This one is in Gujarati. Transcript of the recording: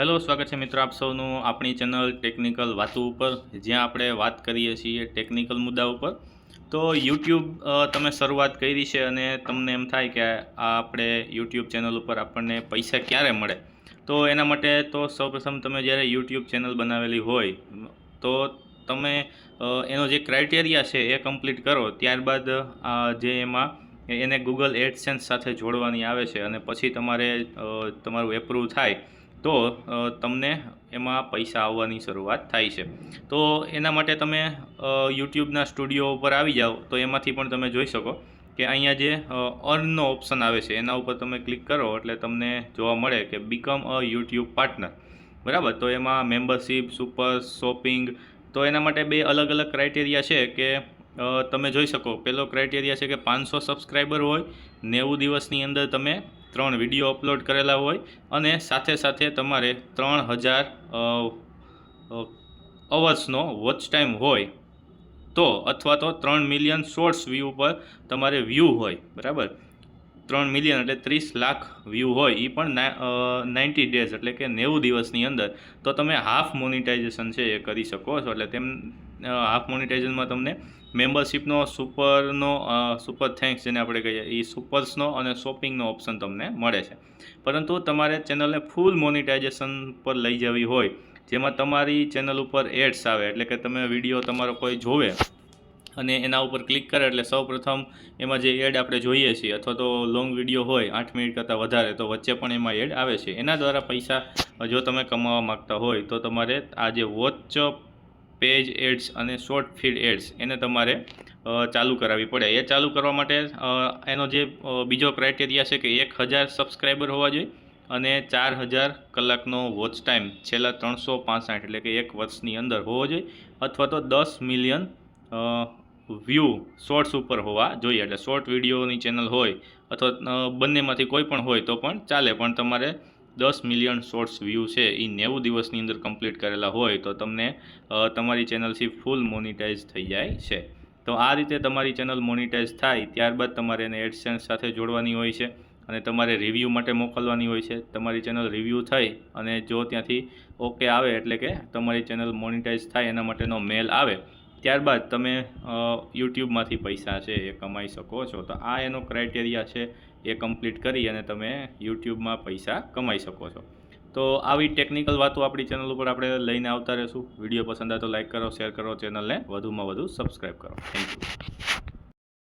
હેલો, સ્વાગત છે મિત્રો આપ સૌનું આપણી ચેનલ ટેકનિકલ વાતો ઉપર. જ્યાં આપણે વાત કરીએ છીએ ટેકનિકલ મુદ્દા ઉપર. તો યુટ્યુબ તમે શરૂઆત કરી છે અને તમને એમ થાય કે આપણે યુટ્યુબ ચેનલ ઉપર આપણને પૈસા ક્યારે મળે? તો એના માટે તો સૌપ્રથમ તમે જ્યારે યુટ્યુબ ચેનલ બનાવેલી હોય, તો તમે એનો જે ક્રાઇટેરિયા છે એ કમ્પ્લીટ કરો. ત્યારબાદ જે એમાં એને ગૂગલ એડસેન્સ સાથે જોડવાની આવે છે અને પછી તમારે તમારું એપ્રુવ થાય. તો તમને એમાં પૈસા આવવાની શરૂઆત થાય છે. તો એના માટે તમે યુટ્યુબના સ્ટુડિયો ઉપર આવી જાઓ, તો એમાંથી પણ તમે જોઈ શકો કે અહીંયા જે અર્નનો ઓપ્શન આવે છે, એના ઉપર તમે ક્લિક કરો એટલે તમને જોવા મળે કે બીકમ અ યુટ્યુબ પાર્ટનર. બરાબર? તો એમાં મેમ્બરશીપ, સુપર, શોપિંગ, તો એના માટે બે અલગ અલગ ક્રાઇટેરિયા છે કે તમે જોઈ શકો પહેલો ક્રાઇટેરિયા છે કે પાંચસો સબસ્ક્રાઈબર હોય, નેવું દિવસની અંદર તમે ત્રણ વીડિયો અપલોડ કરેલા હોય અને સાથે સાથે તમારે ત્રણ હજાર અવર્સનો વોચ ટાઈમ હોય. તો અથવા તો ત્રણ મિલિયન શોર્ટ્સ વ્યૂ પર તમારે વ્યૂ હોય, બરાબર? ત્રણ મિલિયન એટલે ત્રીસ લાખ વ્યૂ હોય એ પણ નાઇન્ટી ડેઝ એટલે કે નેવું દિવસની અંદર. તો તમે હાફ મોનિટાઇઝેશન છે એ કરી શકો છો. એટલે તેમ હાફ મોનિટાઇઝેશનમાં તમને મેમ્બરશીપનો સુપરનો સુપર થેન્ક્સ જેને આપણે કહીએ એ સુપર્સનો અને શોપિંગનો ઓપ્શન તમને મળે છે. પરંતુ તમારે ચેનલને ફૂલ મોનિટાઇઝેશન પર લઈ જવી હોય, જેમાં તમારી ચેનલ ઉપર એડ્સ આવે, એટલે કે તમે વીડિયો તમારો કોઈ જોવે અને એના ઉપર ક્લિક કરે એટલે સૌપ્રથમ એમાં જે એડ આપણે જોઈએ છીએ, અથવા તો લોંગ વીડિયો હોય, આઠ મિનિટ કરતાં વધારે, તો વચ્ચે પણ એમાં એડ આવે છે. એના દ્વારા પૈસા જો તમે કમાવા માગતા હોય, તો તમારે આ જે વોચ પેજ એડ્સ અને શોર્ટ ફીડ એડ્સ એને તમારે ચાલુ કરાવવી પડે. એ ચાલુ કરવા માટે એનો જે બીજો ક્રાઇટેરિયા છે કે એક હજાર સબસ્ક્રાઈબર હોવા જોઈએ અને ચાર હજાર કલાકનો વોચ ટાઈમ છેલ્લા ત્રણસો પાંસઠ એટલે કે એક વર્ષની અંદર હોવો જોઈએ, અથવા તો દસ મિલિયન વ્યૂ શોર્ટ્સ ઉપર હોવા જોઈએ. એટલે શોર્ટ વિડીયોની ચેનલ હોય અથવા બંનેમાંથી કોઈ પણ હોય તો પણ ચાલે. પણ તમારે દસ મિલિયન શોર્ટ્સ વ્યૂ છે એ નેવું દિવસની અંદર કમ્પ્લીટ કરેલા હોય તો તમને તમારી ચેનલથી ફૂલ મોનિટાઇઝ થઈ જાય છે. તો આ રીતે તમારી ચેનલ મોનિટાઇઝ થાય ત્યારબાદ તમારે એને એડસેન્સ સાથે જોડવાની હોય છે અને તમારે રિવ્યૂ માટે મોકલવાની હોય છે. તમારી ચેનલ રિવ્યૂ થઈ અને જો ત્યાંથી ઓકે આવે એટલે કે તમારી ચેનલ મોનિટાઇઝ થાય એના માટેનો મેલ આવે. ત્યારબાદ તમે યુટ્યુબમાંથી પૈસા છે એ કમાઈ શકો છો. તો આ એનો ક્રાઇટેરિયા છે એ કમ્પ્લીટ કરી અને તમે યુટ્યુબમાં પૈસા કમાઈ શકો છો. તો આવી ટેકનિકલ વાતો આપણી ચેનલ ઉપર આપણે લઈને આવતા રહીશું. વીડિયો પસંદ આવે તો લાઇક કરો શેર કરો ચેનલને વધુમાં વધુ સબસ્ક્રાઈબ કરો. Thank you